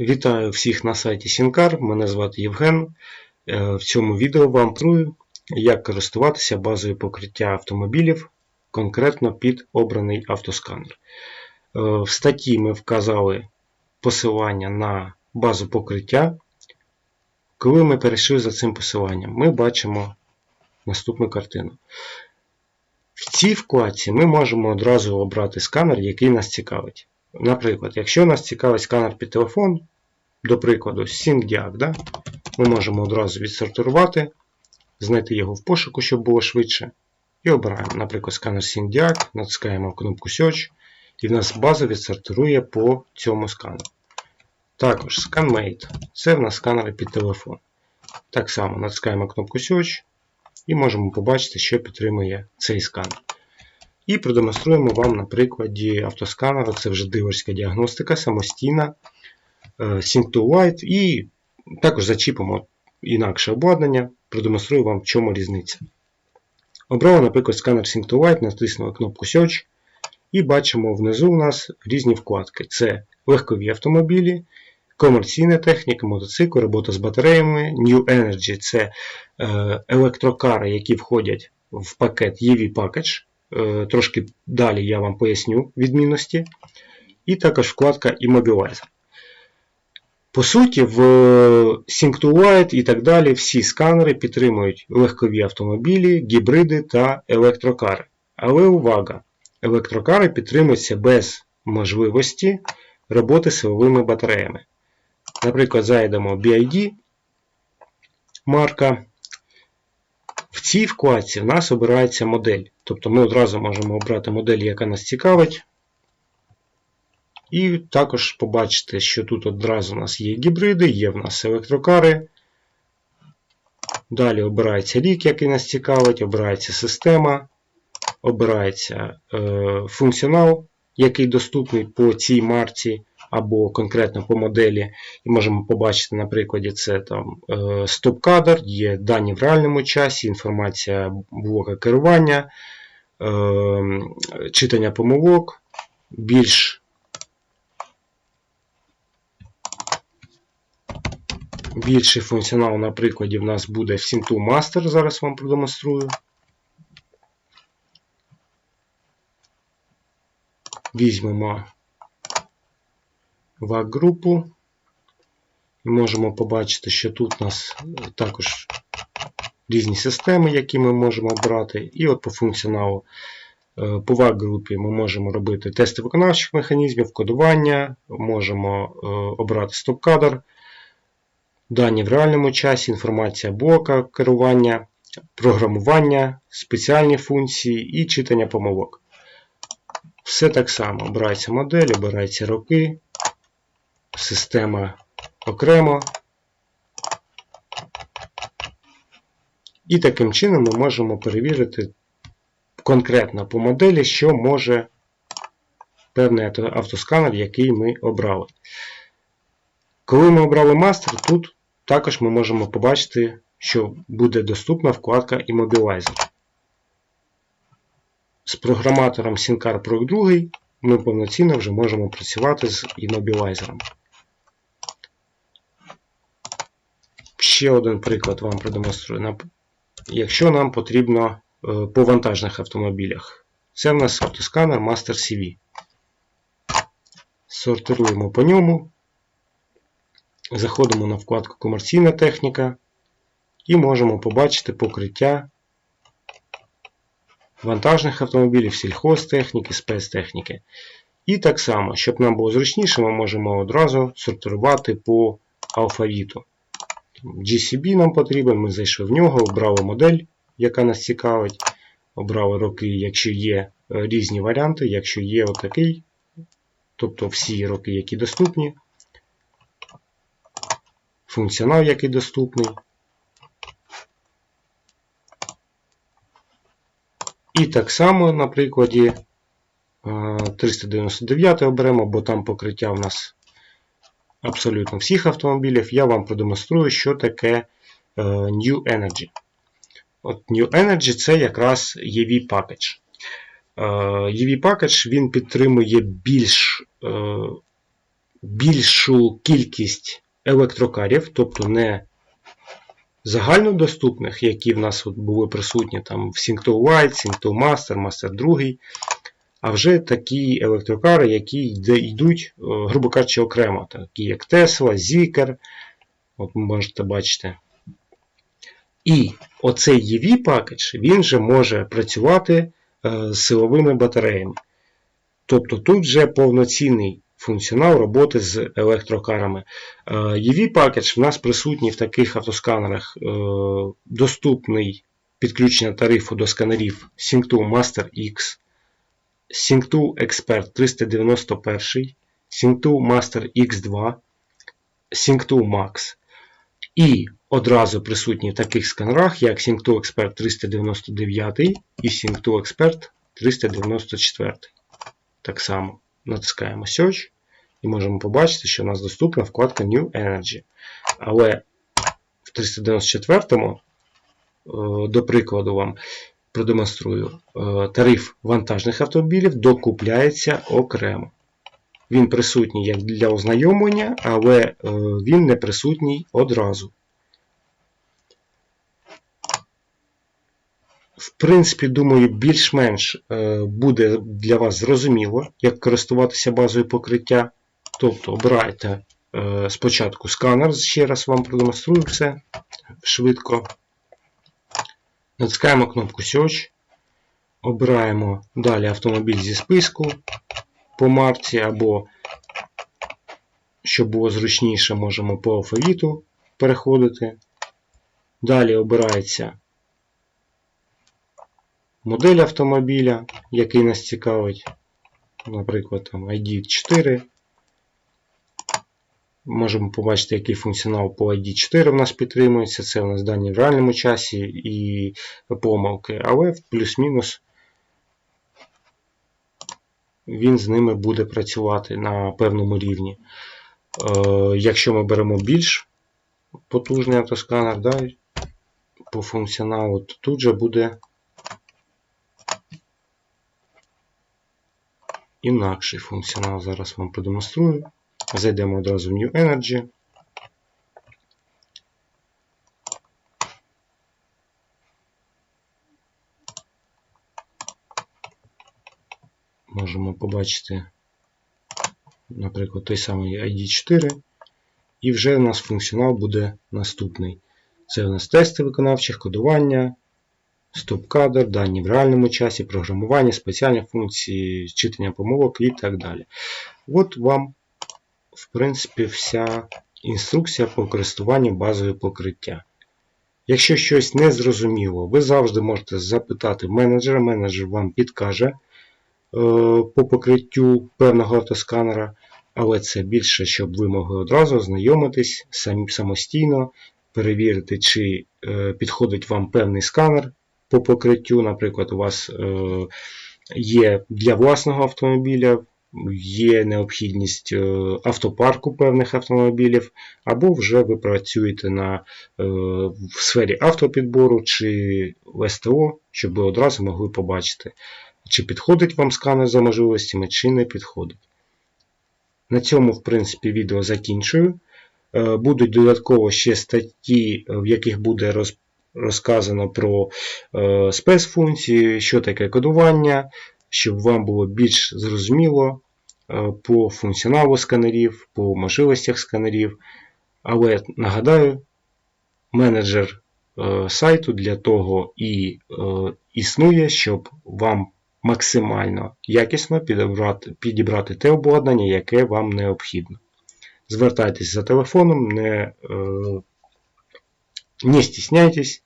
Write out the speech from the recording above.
Вітаю всіх на сайті Сінкар. Мене звати Євген. Е, В цьому відео вам прую, як користуватися базою покриття автомобілів конкретно під обраний автосканер. Е, В статті ми вказали посилання на базу покриття. Коли ми перейшли за цим посиланням, ми бачимо наступну картину. В цій вкладці ми можемо одразу обрати сканер, який нас цікавить. Наприклад, якщо нас цікавить сканер під телефон, до прикладу, SyncDiag, да? ми можемо одразу відсортувати, знайти його в пошуку, щоб було швидше. І обираємо, наприклад, сканер SyncDiag, натискаємо кнопку Search, і в нас база відсортирує по цьому сканеру. Також ScanMate це в нас сканери під телефон. Так само натискаємо кнопку Search і можемо побачити, що підтримує цей сканер. І продемонструємо вам на прикладі автосканера, це вже дилерська діагностика, самостійна, е, Sync to Light, і також зачіпимо інакше обладнання, продемонструю вам, в чому різниця. Обрали, наприклад, сканер Sync to Light, натиснули кнопку Search, і бачимо внизу у нас різні вкладки: це легкові автомобілі, комерційна техніка, мотоцикл, робота з батареями, New Energy це е, електрокари, які входять в пакет EV Package. Е, Трошки далі я вам поясню відмінності. І також вкладка Immobilizer. По суті, в Sync to Light і так далі всі сканери підтримують легкові автомобілі, гібриди та електрокари. Але увага! Електрокари підтримуються без можливості роботи силовими батареями. Наприклад, зайдемо BID марка. В цій вкладці в нас обирається модель. Тобто ми одразу можемо обрати модель, яка нас цікавить. І також побачити, що тут одразу у нас є гібриди, є в нас електрокари. Далі обирається рік, який нас цікавить, обирається система, обирається е, функціонал, який доступний по цій марці або конкретно по моделі. І можемо побачити на прикладі це там е, стоп-кадр, є дані в реальному часі, інформація блока керування, е, читання помилок, більш Більший функціонал на прикладі в нас буде в Syntu Master, зараз вам продемонструю. Візьмемо VAC-групу і можемо побачити, що тут у нас також різні системи, які ми можемо брати. І от по функціоналу е, по VAC-групі ми можемо робити тести виконавчих механізмів, кодування, можемо е, обрати стоп-кадр. Дані в реальному часі, інформація блока керування, програмування, спеціальні функції і читання помилок. Все так само. Обирається модель, обираються роки, система окремо. І таким чином ми можемо перевірити конкретно по моделі, що може певний автосканер, який ми обрали. Коли ми обрали мастер, тут також ми можемо побачити, що буде доступна вкладка Immobilizer. З програматором Syncar Pro 2 ми повноцінно вже можемо працювати з Immobilizer. Ще один приклад вам продемонструю. Якщо нам потрібно по вантажних автомобілях. Це в нас автосканер Master CV. Сортируємо по ньому. Заходимо на вкладку Комерційна техніка і можемо побачити покриття вантажних автомобілів, сільхозтехніки, спецтехніки. І так само, щоб нам було зручніше, ми можемо одразу сортувати по алфавіту. GCB нам потрібен, ми зайшли в нього, обрали модель, яка нас цікавить. Обрали роки, якщо є різні варіанти, якщо є отакий, тобто всі роки, які доступні функціонал, який доступний. І так само на прикладі 399 оберемо, бо там покриття в нас абсолютно всіх автомобілів. Я вам продемонструю, що таке New Energy. От New Energy це якраз EV Package. EV Package він підтримує більш більшу кількість електрокарів, тобто не загальнодоступних, які в нас от були присутні там в Syncto White, Syncto Master, Master 2, а вже такі електрокари, які йдуть, е, грубо кажучи, окремо, такі як Tesla, Zeekr, от можете бачити. І оцей EV пакет він вже може працювати е, з силовими батареями. Тобто тут вже повноцінний функціонал роботи з електрокарами. Е, EV пакет в нас присутній в таких автосканерах е, доступний підключення тарифу до сканерів Syncto Master X, Syncto Expert 391, Syncto Master X2, Syncto Max. І одразу присутні в таких сканерах, як Syncto Expert 399 і Syncto Expert 394. Так само натискаємо Search і можемо побачити, що у нас доступна вкладка New Energy. Але в 394-му, е, до прикладу, вам продемонструю, е, тариф вантажних автомобілів докупляється окремо. Він присутній як для ознайомлення, але е, він не присутній одразу. В принципі, думаю, більш-менш е, буде для вас зрозуміло, як користуватися базою покриття. Тобто обирайте спочатку сканер, ще раз вам продемонструю все швидко. Натискаємо кнопку Search. Обираємо далі автомобіль зі списку по марці, або, щоб було зручніше, можемо по алфавіту переходити. Далі обирається модель автомобіля, який нас цікавить. Наприклад, там ID 4. Можемо побачити, який функціонал по ID 4 в нас підтримується. Це у нас дані в реальному часі і помилки, але плюс-мінус він з ними буде працювати на певному рівні. Е, Якщо ми беремо більш потужний автосканер, да, по функціоналу, то тут же буде інакший функціонал. Зараз вам продемонструю. Зайдемо одразу в New Energy. Можемо побачити, наприклад, той самий ID4. І вже у нас функціонал буде наступний. Це у нас тести виконавчих, кодування, стоп-кадр, дані в реальному часі, програмування, спеціальні функції, читання помилок і так далі. От вам, в принципі, вся інструкція по користуванню базою покриття. Якщо щось не зрозуміло, ви завжди можете запитати менеджера, менеджер вам підкаже е, по покриттю певного автосканера, але це більше, щоб ви могли одразу ознайомитись самостійно, перевірити, чи е, підходить вам певний сканер по покриттю. Наприклад, у вас е, є для власного автомобіля, є необхідність е, автопарку певних автомобілів, або вже ви працюєте на, е, в сфері автопідбору чи СТО, щоб ви одразу могли побачити, чи підходить вам сканер за можливостями, чи не підходить. На цьому, в принципі, відео закінчую. Е, Будуть додатково ще статті, в яких буде роз, розказано про е, спецфункції, що таке кодування, щоб вам було більш зрозуміло е, по функціоналу сканерів, по можливостях сканерів. Але нагадаю, менеджер е, сайту для того і е, існує, щоб вам максимально якісно підібрати, підібрати те обладнання, яке вам необхідно. Звертайтесь за телефоном, не, не стісняйтесь,